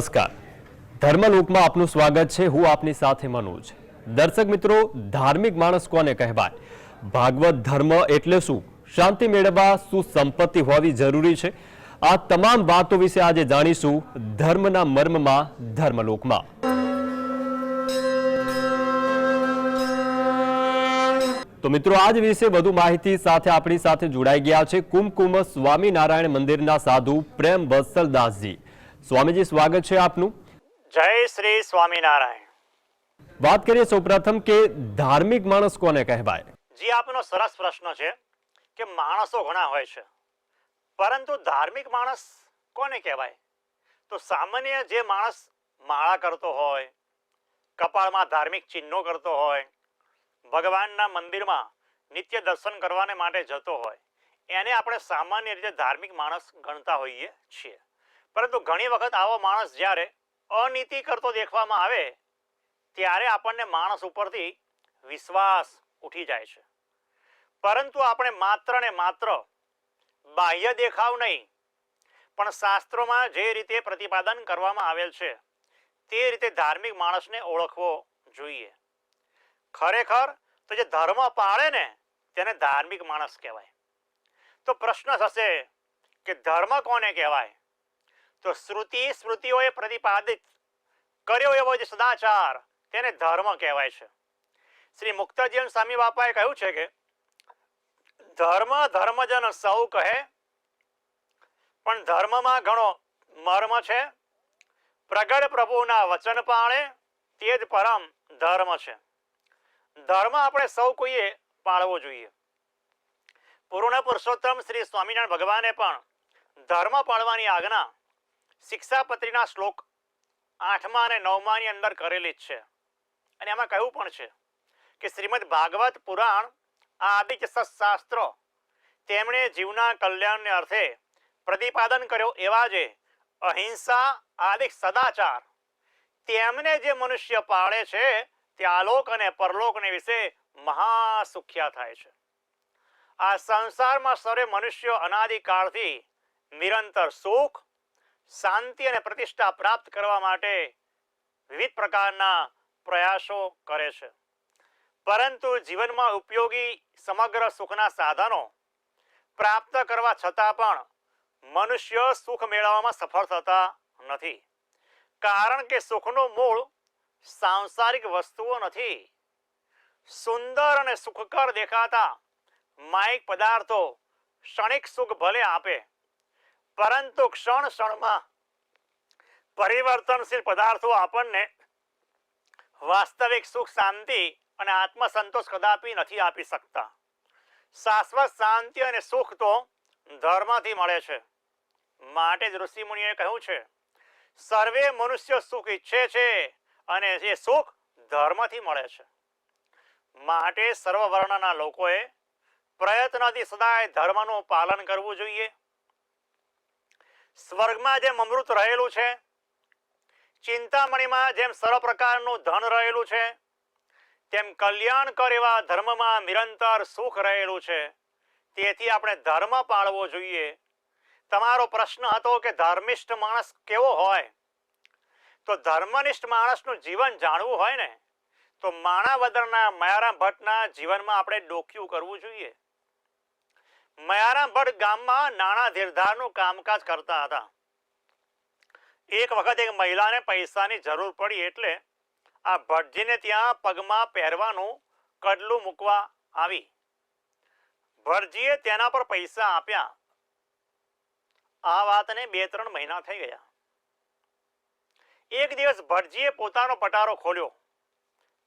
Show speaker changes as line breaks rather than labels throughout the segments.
નમસ્કાર. ધર્મલોકમાં આપનું સ્વાગત છે. હું આપની સાથે મનોજ. દર્શક મિત્રો, ધાર્મિક માણસ કોને કહેવાય? ભાગવત ધર્મ એટલે શું? શાંતિ મેળવવા શું સંપત્તિ હોવી જરૂરી છે? આ તમામ વાતો વિશે આજે જાણીશું ધર્મના મર્મમાં, ધર્મલોકમાં. તો મિત્રો, આજ વિશે વધુ માહિતી સાથે આપણી સાથે જોડાઈ ગયા છે કુમકુમ સ્વામિનારાયણ મંદિરના સાધુ પ્રેમ વત્સલદાસજી સ્વામીજી સ્વાગત છે આપનું.
જય શ્રી સ્વામિનારાયણ.
વાત કરીએ સૌપ્રથમ કે ધાર્મિક માણસ કોને કહેવાય?
જી આપનો સરસ પ્રશ્ન છે કે માણસો ઘણા હોય છે. પરંતુ ધાર્મિક માણસ કોને કહેવાય? તો સામાન્ય જે માણસ માળા કરતો હોય કપાળમાં ધાર્મિક ચિહ્નો કરતો હોય ભગવાનના મંદિરમાં નિત્ય દર્શન કરવાને માટે જતો હોય એને આપણે સામાન્ય રીતે ધાર્મિક માણસ ગણતા હોઈએ છીએ. પરંતુ ઘણી વખત આવો માણસ જ્યારે અનીતિ કરતો દેખવામાં આવે, ત્યારે આપણને માણસ ઉપરથી વિશ્વાસ ઉઠી જાય છે. પરંતુ આપણે માત્ર ને માત્ર બાહ્ય દેખાવ નહીં, પણ શાસ્ત્રોમાં જે રીતે પ્રતિપાદન કરવામાં આવેલ છે, તે રીતે ધાર્મિક માણસને ઓળખવો જોઈએ. ખરેખર, તો જે ધર્મ પાળે ને, તેને ધાર્મિક માણસ કહેવાય. તો પ્રશ્ન થશે કે ધર્મ કોને કહેવાય? તો શ્રુતિ સ્મૃતિઓએ પ્રતિપાદિત કર્યો એવો જે સદાચાર તેને ધર્મ કહેવાય છે. શ્રી મુક્તજીવન સ્વામી બાપાએ કહ્યું છે કે, ધર્મ ધર્મજન સૌ કહે, પણ ધર્મમાં ઘણો મર્મ છે. પ્રગટ પ્રભુના વચન પાળે તે જ પરમ ધર્મ છે. ધર્મ આપણે સૌ કોઈએ પાળવો જોઈએ. પૂર્ણ પુરુષોત્તમ શ્રી સ્વામિનારાયણ ભગવાને પણ ધર્મ પાળવાની આજ્ઞા શિક્ષાપત્રીના શ્લોક આઠમા અને નવમાની અંદર કરેલી જ છે. અને એમાં કહ્યું પણ છે કે શ્રીમદ ભાગવત પુરાણ આદિ શાસ્ત્ર તેમણે જીવના કલ્યાણને અર્થે પ્રતિપાદન કર્યો એવા જે અહિંસા આદિ સદાચાર તેમને જે મનુષ્ય પાળે છે તે આલોક અને પરલોકને વિશે મહાસુખ્યા થાય છે. આ સંસારમાં સર્વે મનુષ્યો અનાદિકાળથી નિરંતર સુખ શાંતિ અને પ્રતિષ્ઠા પ્રાપ્ત કરવા માટે વિવિધ પ્રકારના પ્રયાસો કરે છે. પરંતુ જીવનમાં ઉપયોગી સમગ્ર સુખના સાધનો પ્રાપ્ત કરવા છતાં પણ મનુષ્ય સુખ મેળવવામાં સફળ થતા નથી. કારણ કે સુખનું મૂળ સાંસારિક વસ્તુઓ નથી. સુંદર અને સુખકર દેખાતા માયિક પદાર્થો ક્ષણિક સુખ ભલે આપે પરંતુ ક્ષણ ક્ષણમાં પરિવર્તનશીલ પદાર્થો આપણને વાસ્તવિક સુખ, શાંતિ અને આત્મસંતોષ કદાપી નથી આપી શકતા. શાશ્વત શાંતિ અને સુખ તો ધર્મથી મળે છે. માટે જ ઋષિમુનિએ કહ્યું છે, સર્વે મનુષ્ય સુખ ઈચ્છે છે અને એ સુખ ધર્મથી મળે છે. માટે સર્વ વર્ણના લોકોએ પ્રયત્નથી સદાય ધર્મનું પાલન કરવું જોઈએ. સ્વર્ગમાં જેમ અમૃત રહેલું છે, ચિંતામણીમાં જેમ સર્વ પ્રકારનું ધન રહેલું છે, તેમ કલ્યાણકર એવા ધર્મમાં નિરંતર સુખ રહેલું છે. તેથી આપણે ધર્મ પાળવો જોઈએ. તમારો પ્રશ્ન હતો કે ધર્મિષ્ઠ માણસ કેવો હોય? તો ધર્મનિષ્ઠ માણસનું જીવન જાણવું હોય ને, તો માણાવદરના મયારામ ભટ્ટના જીવનમાં આપણે ડોક્યું કરવું જોઈએ. મયારામ ગામમાં નાણાં ધીરધારનું કામકાજ કરતા હતા. એક વખત એક મહિલાને પૈસાની જરૂર પડી એટલે આ ભટજીને ત્યાં પગમાં પહેરવાનું કડલું મૂકવા આવી. ભટજીએ તેના પર પૈસા આપ્યા. આ વાતને બે ત્રણ મહિના થઈ ગયા. એક દિવસ ભટજીએ પોતાનો પટારો ખોલ્યો.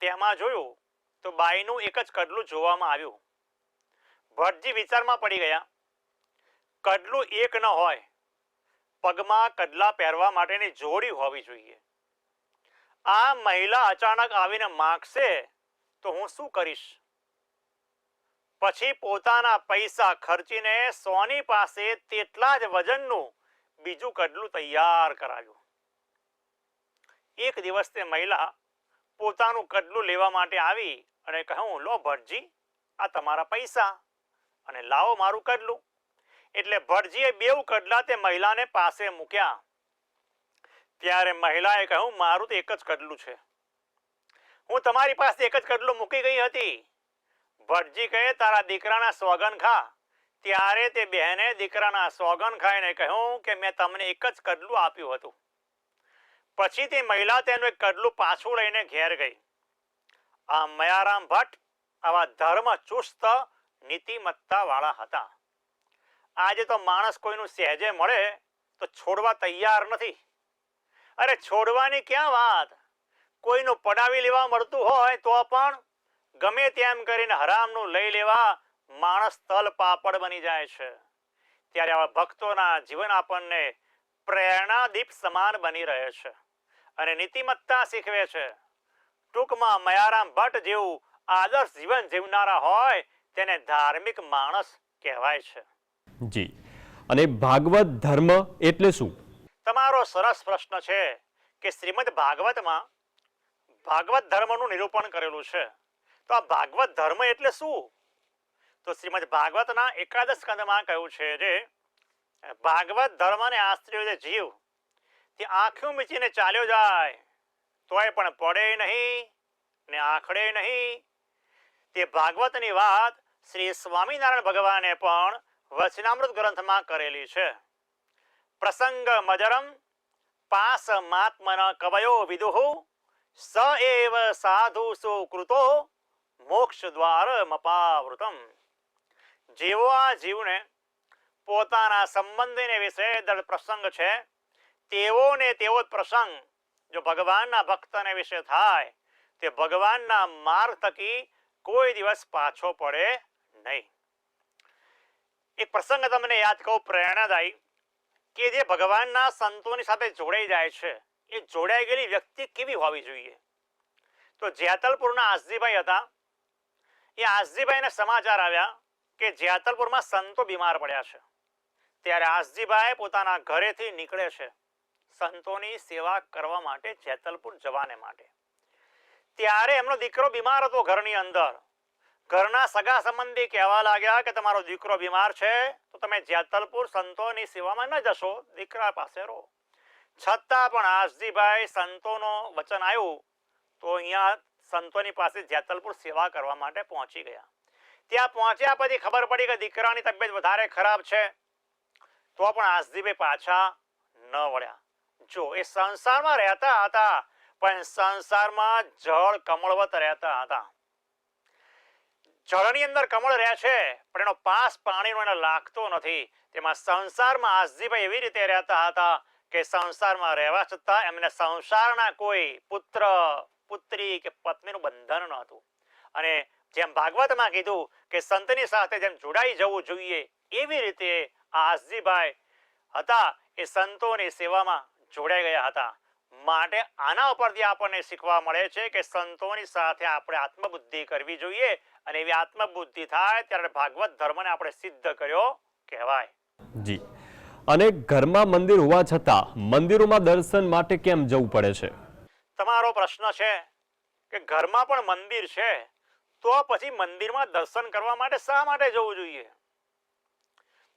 તેમાં જોયું તો બાઈનું એક જ કડલું જોવામાં આવ્યું. ભટજી વિચારમાં પડી ગયા. કડલું એક ન હોય, પગમાં કડલા પહેરવા માટેની જોડી હોવી જોઈએ. આ મહિલા અચાનક આવીને માગશે તો હું શું કરીશ? પછી પોતાના પૈસા ખર્ચીને સોની પાસે તેટલા જ વજનનું બીજું કડલું તૈયાર કરાવ્યું એક દિવસ તે મહિલા પોતાનું કડલું લેવા માટે આવી અને કહ્યું, લો ભટજી, આ તમારા પૈસા. અને લાવો મારું કડલું. એટલે ભટજીએ બેઉ કડલા તે મહિલાને પાસે મૂક્યા. ત્યારે મહિલાએ કહ્યું, મારું તો એક જ કડલું છે. હું તમારી પાસે એક જ કડલું મૂકી ગઈ હતી. ભટજી કહે, તારા દીકરાના સોગન ખા. ત્યારે તે બહેને દીકરાના સોગન ખાઈને કહ્યું કે, મેં તમને એક જ કડલું આપ્યું હતું. પછી તે મહિલા તેનું એક કડલું પાછું લઈને ઘેર ગઈ. આ મયારામ ભટ્ટ, આવા ધર્મ ચુસ્ત નીતિમત્તા વાળા હતા. આજે તો માણસ કોઈનું સહેજે મળે તો છોડવા તૈયાર નથી. અરે છોડવાની ક્યાં વાત? કોઈનું પડાવી લેવા મળતું હોય તો પણ ગમે તેમ કરીને હરામનું લઈ લેવા માણસ તલ પાપડ બની જાય છે. ત્યારે આવા ભક્તોના જીવન આપણને પ્રેરણાદીપ સમાન બની રહે છે અને નીતિમત્તા શીખવે છે. ટૂંકમાં મયારામ ભટ્ટ જેવું આદર્શ જીવન જીવનારા હોય તેને ધાર્મિક માણસ કહેવાય છે.
જી. અને ભાગવત ધર્મ એટલે શું?
તમારો સરસ પ્રશ્ન છે કે શ્રીમદ ભાગવતમાં ભાગવત ધર્મનું નિરૂપણ કરેલું છે. તો આ ભાગવત ધર્મ એટલે શું? તો શ્રીમદ ભાગવતના એકાદશ કંદમાં કહ્યું છે જે ભાગવત ધર્મને આશ્રય જે જીવ તે આંખો મીચીને ચાલ્યો જાય તોય પણ પડે નહીં ને આખડે નહીં તે ભાગવતની વાત શ્રી સ્વામિનારાયણ ભગવાને પણ વચનામૃત ગ્રંથમાં કરેલી છે. પ્રસંગ મજરમ પાસ માત્મન કવયો વિદુહુ, સ એવ સાધુ સુકૃતો મોક્ષ દ્વાર મપાવૃતમ. જેવો આ જીવને પોતાના સંબંધીને વિશે દર પ્રસંગ છે, તેવો ને તેવો જ પ્રસંગ જો ભગવાનના ભક્તને વિશે થાય, તે ભગવાનના માર્ગ થકી કોઈ દિવસ પાછો પડે નહીં. એક પ્રસંગ તમને યાદ કહું, પ્રેરણાદાયી, કે જે ભગવાનના સંતોની સાથે જોડાઈ જાય છે, એ જોડાઈ ગયેલી વ્યક્તિ કેવી હોવી જોઈએ? તો જેતલપુરના આસજીભાઈ હતા, એ આસજીભાઈને સમાચાર આવ્યા કે જેતલપુરમાં સંતો બીમાર પડ્યા છે. ત્યારે આસજીભાઈ પોતાના ઘરેથી નીકળે છે, સંતોની સેવા કરવા માટે જેતલપુર જવાને માટે. ત્યારે એમનો દીકરો બીમાર હતો ઘરની અંદર. ઘરના સગા સંબંધી કહેવા લાગ્યા કે તમારો દીકરો બીમાર છે, તો તમે જેતલપુર સંતોની સેવામાં ન જશો, દીકરા પાસે રહો. છતાં પણ આશજીભાઈ સંતોનો વચન આવ્યું તો અહીંયા સંતોની પાસે જેતલપુર સેવા કરવા માટે પહોંચી ગયા. ત્યાં પહોંચ્યા પછી ખબર પડી કે દીકરાની તબિયત વધારે ખરાબ છે, તો પણ આશજીભાઈ પાછા ન વળ્યા. જો એ સંસારમાં રહેતા હતા પણ સંસારમાં જળ કમળવત રહેતા હતા. જળની અંદર કમળ રહે છે, પણ એનો પાસ પાણીનો એને લાગતો નથી. તેમાં સંસારમાં આસજીભાઈ એવી રીતે રહેતા હતા કે સંસારમાં રહેવા છતાં એમને સંસારના કોઈ પુત્ર, પુત્રી કે પત્નીનું બંધન ન હતું. અને જેમ ભાગવતમાં કીધું કે સંતની સાથે જેમ જોડાઈ જવું જોઈએ, એવી રીતે આ આસજીભાઈ હતા એ સંતોની સેવામાં જોડાઈ ગયા હતા. માટે આના ઉપરથી આપણને શીખવા મળે છે કે સંતોની સાથે આપણે આત્મબુદ્ધિ કરવી જોઈએ અને એવી આત્મબુદ્ધિ થાય ત્યારે ભાગવત ધર્મને આપણે સિદ્ધ કર્યો કહેવાય.
જી. અને ઘરમાં મંદિર હોવા છતાં મંદિરોમાં દર્શન માટે કેમ જવું પડે છે?
તમારો પ્રશ્ન છે કે ઘરમાં પણ મંદિર છે તો પછી મંદિરમાં દર્શન કરવા માટે શા માટે જવું જોઈએ?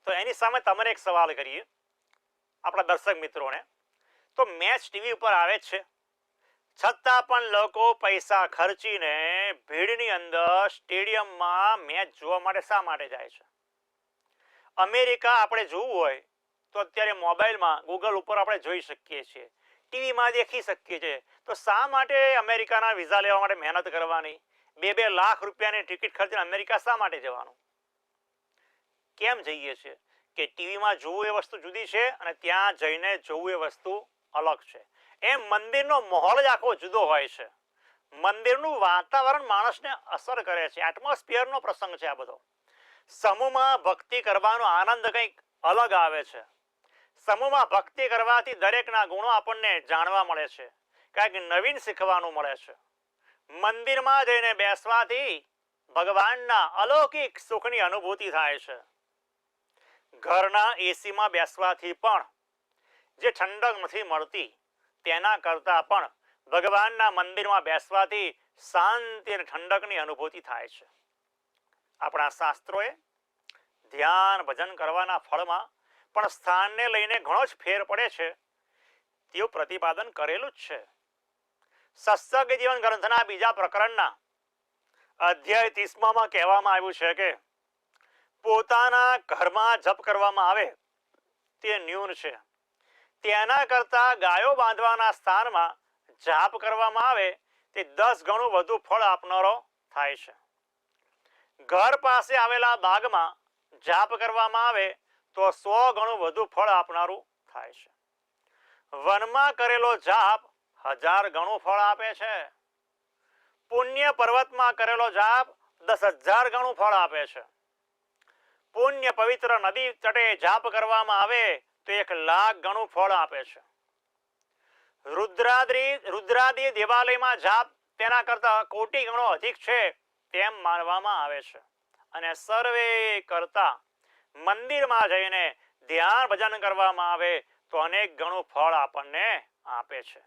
તો એની સામે તમને એક સવાલ કરીએ આપણા દર્શક મિત્રોને. તો મેચ ટીવી ઉપર આવે છે. છતાં પણ લોકો પૈસા ખર્ચીને ભીડની અંદર સ્ટેડિયમમાં મેચ જોવા માટે શા માટે જાય છે? અમેરિકા આપણે જોવું હોય તો અત્યારે મોબાઈલમાં ગૂગલ ઉપર આપણે જોઈ શકીએ છીએ. ટીવીમાં દેખી શકીએ છીએ. તો શા માટે અમેરિકાના વિઝા લેવા માટે મહેનત કરવાની? બે બે લાખ રૂપિયાની ટિકિટ ખર્ચીને અમેરિકા શા માટે જવાનું? કેમ જઈએ છીએ? કે ટીવીમાં જોવું એ વસ્તુ જુદી છે અને ત્યાં જઈને જોવું એ વસ્તુ અલગ છે. એમ મંદિરનો માહોલ જ આખો જુદો હોય છે. મંદિરનું વાતાવરણ માણસને અસર કરે છે. એટમોસ્ફિયરનો પ્રસંગ છે આ બધો. સમૂહમાં ભક્તિ કરવાનો આનંદ કંઈક અલગ આવે છે. સમૂહમાં ભક્તિ કરવાથી દરેકના ગુણો આપણને જાણવા મળે છે. કંઈક નવીન શીખવાનું મળે છે. મંદિરમાં જઈને બેસવાથી ભગવાનના અલૌકિક સુખની અનુભૂતિ થાય છે. ઘરના એસીમાં બેસવાથી પણ જે ઠંડક નથી મળતી, તેના કરતાં પણ ભગવાનના મંદિરમાં બેસવાથી શાંતિ અને ઠંડકની અનુભૂતિ થાય છે. આપણા શાસ્ત્રોએ ધ્યાન ભજન કરવાના ફળમાં પણ સ્થાનને લઈને ઘણો જ ફેર પડે છે. તેવું પ્રતિપાદન કરેલું જ છે. સત્સંગ જીવન ગ્રંથના બીજા પ્રકરણના અધ્યાય ત્રીસમાં કહેવામાં આવ્યું છે કે પોતાના ઘરમાં જપ કરવામાં આવે તે ન્યૂન છે. તેના કરતા ગાયો બાંધવાના સ્થાનમાં જાપ કરવામાં આવે તે દસ ગણું વધુ ફળ આપનારો થાય છે. ઘર પાસે આવેલા બાગમાં જાપ કરવામાં આવે તો સો ગણું વધુ ફળ આપનારું થાય છે. વનમાં કરેલો જાપ હજાર ગણું ફળ આપે છે. પુણ્ય પર્વતમાં કરેલો જાપ દસ હજાર ગણું ફળ આપે છે. પુણ્ય પવિત્ર નદી તટે જાપ કરવામાં આવે તો એક લાખ ગણું ફળ આપે છે. રુદ્રાદ્રી, રુદ્રાદી દેવાલયમાં જાપ તેના કરતા કોટી ગણો અધિક છે તેમ માનવામાં આવે છે. અને સર્વે કરતા મંદિરમાં જઈને ધ્યાન ભજન કરવામાં આવે તો અનેક ગણું ફળ આપણને આપે છે.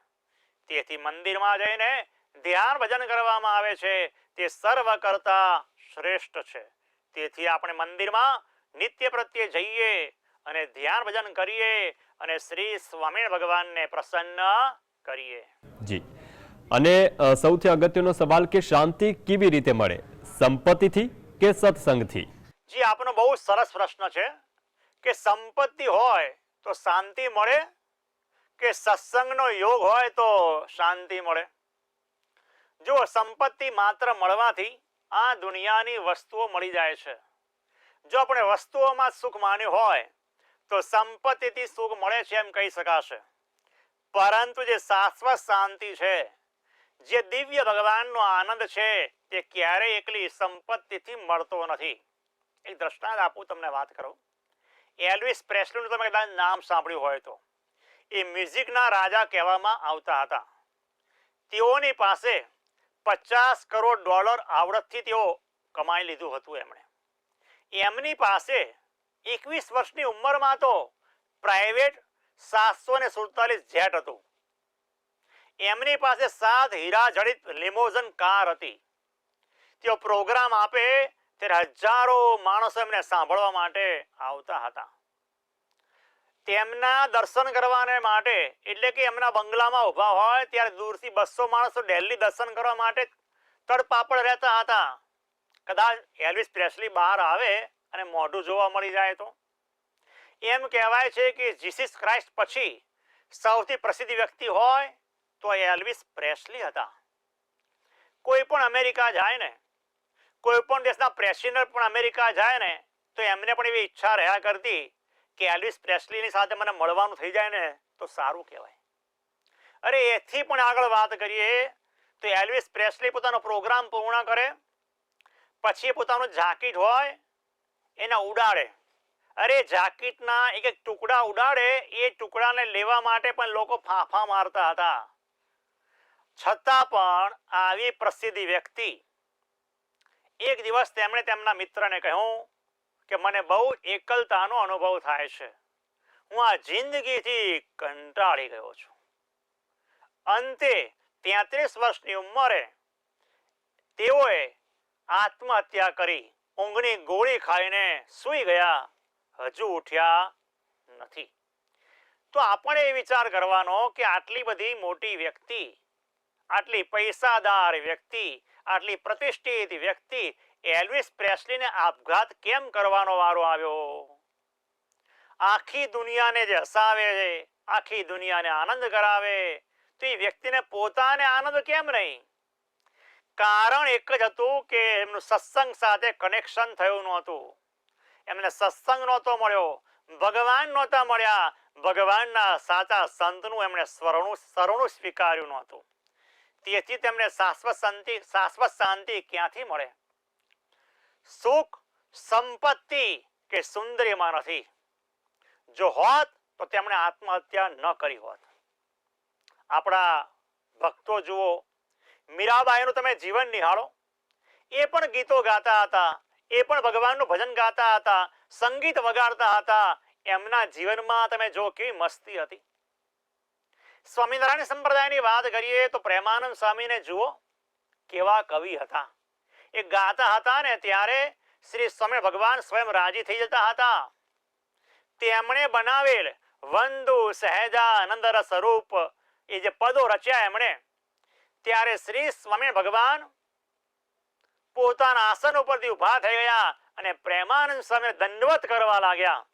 તેથી મંદિરમાં જઈને ધ્યાન ભજન કરવામાં આવે છે તે સર્વ કરતા શ્રેષ્ઠ છે. તેથી આપણે મંદિરમાં નિત્ય પ્રત્યે જઈએ અને ધ્યાન ભજન કરીએ અને શ્રી સ્વામિનારાયણ ભગવાનને પ્રસન્ન કરીએ.
જી. અને સૌથી અગત્યનો સવાલ કે શાંતિ કેવી રીતે મળે? સંપત્તિથી કે સત્સંગથી?
જી આપનો બહુ સરસ પ્રશ્ન છે કે સંપત્તિ હોય તો શાંતિ મળે? કે સત્સંગનો યોગ હોય તો શાંતિ મળે? જો સંપત્તિ માત્ર મળવાથી આ દુનિયાની વસ્તુઓ મળી જાય છે. જો આપણે વસ્તુઓમાં સુખ માન્યું હોય તો સંપત્તિથી સુખ મળે છે એમ કહી શકાશે. પરંતુ જે શાશ્વત શાંતિ છે, જે દિવ્ય ભગવાનનો આનંદ છે, તે ક્યારેય એકલી સંપત્તિથી મળતો નથી. એક દ્રષ્ટાંત આપું, તમને વાત કરું. એલ્વિસ પ્રેસ્લીનું તમે કદાચ નામ સાંભળ્યું હોય તો. એ મ્યુઝિકના રાજા કહેવામાં આવતા હતા. તેઓની પાસે પચાસ કરોડ ડોલર આવડતથી તેઓ કમાઈ લીધું હતું એમણે. એમની પાસે એકવીસ વર્ષની ઉંમરમાં તો પ્રાઇવેટ સાતસો ને સુડતાલીસ જેટ હતું. એમની પાસે સાત હીરા જડિત લિમોઝન કાર હતી. તેઓ પ્રોગ્રામ આપે ત્યારે હજારો માણસો એમને સાંભળવા માટે આવતા હતા. તેમના દર્શન કરવાને માટે, એટલે કે એમના બંગલામાં ઊભા હોય ત્યારે દૂરથી બસો માણસો દિલ્હી દર્શન કરવા માટે તડપાપડ રહેતા હતા. કદાચ એલવિસ પ્રેસલી બહાર આવે અને મોઢું જોવા મળી જાય તો? એમ કહેવાય છે કે જીસસ ક્રાઇસ્ટ પછી સૌથી પ્રસિદ્ધ વ્યક્તિ હોય તો એલ્વિસ પ્રેસલી હતા. કોઈ પણ અમેરિકા જાય ને, કોઈ પણ દેશના પ્રેસિડેન્ટ પણ અમેરિકા જાય ને, તો એમને પણ એવી ઈચ્છા રહ્યા કરતી કે એલ્વિસ પ્રેસલીની સાથે મને મળવાનું થઈ જાય ને, તો સારું કહેવાય. અરે એથી પણ આગળ વાત કરીએ, તો એલ્વિસ પ્રેસલી પોતાનો પ્રોગ્રામ પૂર્ણ કરે, પછી પોતાનું જાકીટ હોય એને ઉડાડે. અરે જાકીટના એક એક ટુકડા ઉડાડે, એ ટુકડાને લેવા માટે પણ લોકો ફાંફા મારતા હતા. છતાં પણ આવી પ્રસિદ્ધ વ્યક્તિ, એક દિવસ તેમણે તેમના મિત્રને કહ્યું કે, મને બહુ એકલતાનો અનુભવ થાય છે. હું આ જિંદગીથી કંટાળી ગયો છું. અંતે તેત્રીસ વર્ષની ઉંમરે તેઓએ આત્મહત્યા કરી. ઊંઘની ગોળી ખાઈને સૂઈ ગયા. હજુ ઉઠ્યા નથી. તો આપણે એ વિચાર કરવાનો કે આટલી બધી મોટી વ્યક્તિ, આટલી પૈસાદાર વ્યક્તિ, આટલી પ્રતિષ્ઠિત વ્યક્તિ એલ્વિસ પ્રેસ્લીને આપઘાત કેમ કરવાનો વારો આવ્યો? આખી દુનિયાને જે હસાવે છે, આખી દુનિયાને આનંદ કરાવે, તો એ વ્યક્તિને પોતાને આનંદ કેમ નહીં? કારણ એક જ હતું કે એમનું સત્સંગ સાથે કનેક્શન થયું નહોતું. એમને સત્સંગ નહોતો મળ્યો, ભગવાન નહોતા મળ્યા, ભગવાનના સાચા સંતનું એમણે સ્વરણું સરણું સ્વીકાર્યું નહોતું. તેથી તેમને શાશ્વત શાંતિ શાશ્વત શાંતિ ક્યાંથી મળે? સુખ, સંપત્તિ કે સુંદરીમાં નથી. જો હોત, તો તેમણે આત્મહત્યા ન કરી હોત. આપણા ભક્તો જુઓ મીરાબાઈનું તમે જીવન નિહાળો. એ પણ ગીતો ગાતા હતા, એ પણ ભગવાનનું ભજન ગાતા હતા, સંગીત વગાડતા હતા, એમના જીવનમાં તમે જો કેવી મસ્તી હતી. સ્વામિનારાયણ સંપ્રદાયની વાત કરીએ તો પ્રેમાનંદ સ્વામીને જુઓ, કેવા કવિ હતા. એ ગાતા હતા ને ત્યારે શ્રી સ્વામી ભગવાન સ્વયં રાજી થઈ જતા હતા. તેમણે બનાવેલ વંદુ સહેજાનંદ સ્વરૂપ રૂપ એ જે પદો રચ્યા એમણે ત્યારે શ્રી સ્વામી ભગવાન પોતાના આસન ઉપરથી ઊભા થઈ ગયા અને પ્રેમાનંદ સ્વામી દંડવત કરવા લાગ્યા.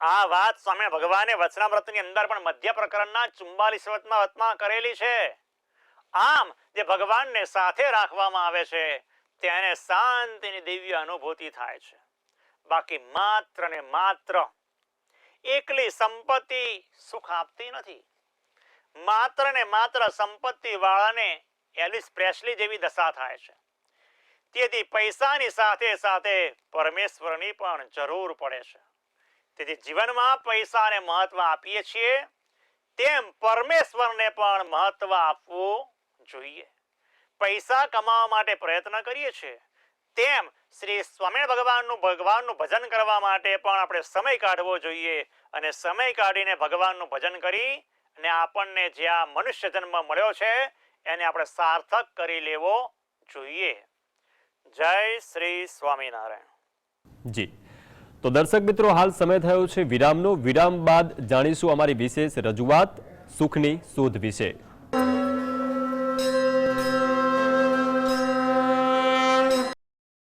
આ વાત સ્વામી ભગવાને વચનામૃતની અંદર પણ મધ્ય પ્રકરણના ચુમ્બાલીસ વતમાં કરેલી છે. આમ જે ભગવાનને સાથે રાખવામાં આવે છે, તેને શાંતિની દિવ્ય અનુભૂતિ થાય છે. બાકી માત્ર ને માત્ર એકલી સંપત્તિ સુખ આપતી નથી. માત્ર ને માત્ર સંપત્તિ વાળાને એલિસ પ્રેસલી જેવી દશા થાય છે. તેથી પૈસાની સાથે સાથે પરમેશ્વરની પણ જરૂર પડે છે. તેથી જીવનમાં પૈસાને મહત્વ આપીએ છીએ, તેમ પરમેશ્વરને પણ મહત્વ આપવું જોઈએ. પૈસા કમાવા માટે પ્રયત્ન કરીએ છીએ, તેમ શ્રી સ્વામી ભગવાનનું ભગવાનનું ભજન કરવા માટે પણ આપણે સમય કાઢવો જોઈએ અને સમય કાઢીને ભગવાનનું ભજન કરી અને આપણને જે આ મનુષ્ય જન્મ મળ્યો છે, એને આપણે સાર્થક કરી લેવો જોઈએ. જય શ્રી સ્વામિનારાયણ.
જી. તો દર્શક મિત્રો, હાલ સમય થયો છે વિરામનો. વિરામ બાદ જાણીશું અમારી વિશેષ રજૂઆત સુખની શોધ વિશે.